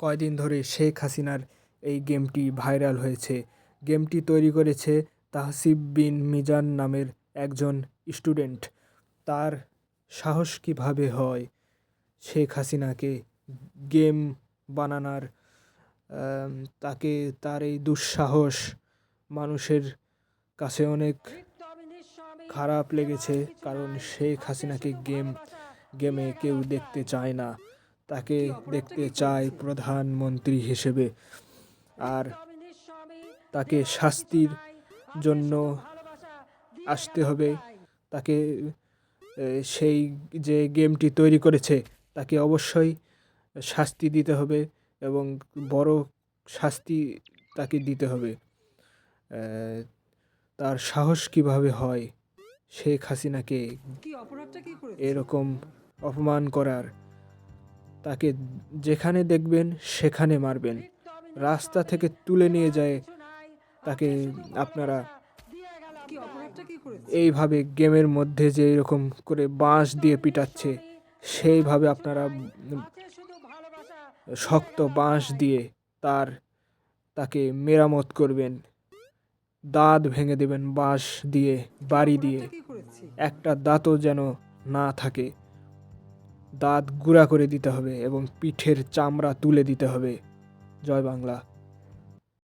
কয়দিন ধরে শেখ হাসিনার এই গেমটি ভাইরাল হয়েছে। গেমটি তৈরি করেছে তাহসিব বিন মিজান নামের একজন স্টুডেন্ট। তার সাহস কীভাবে হয় শেখ হাসিনাকে গেম বানানার? তাকে তার এই দুঃসাহস মানুষের কাছে অনেক খারাপ লেগেছে, কারণ শেখ হাসিনাকে গেম, গেমে কেউ দেখতে চায় না। তাকে দেখতে চায় প্রধানমন্ত্রী হিসেবে। আর তাকে শাস্তির জন্য আসতে হবে। তাকে সেই যে গেমটি তৈরি করেছে তাকে অবশ্যই শাস্তি দিতে হবে এবং বড় শাস্তি তাকে দিতে হবে। তার সাহস কীভাবে হয় শেখ হাসিনাকে এরকম অপমান করার তাকে যেখানে দেখবেন, সেখানে মারবেন। রাস্তা থেকে তুলে নিয়ে যায় তাকে আপনারা এইভাবে গেমের মধ্যে যে এরকম করে বাঁশ দিয়ে পিটাচ্ছে, সেইভাবে আপনারা শক্ত বাঁশ দিয়ে তার, তাকে মেরামত করবেন। দাঁত ভেঙে দেবেন বাঁশ দিয়ে, বাড়ি দিয়ে। একটা দাঁতও যেন না থাকে। দাঁত গুঁড়া করে দিতে হবে এবং পিঠের চামড়া তুলে দিতে হবে। জয় বাংলা।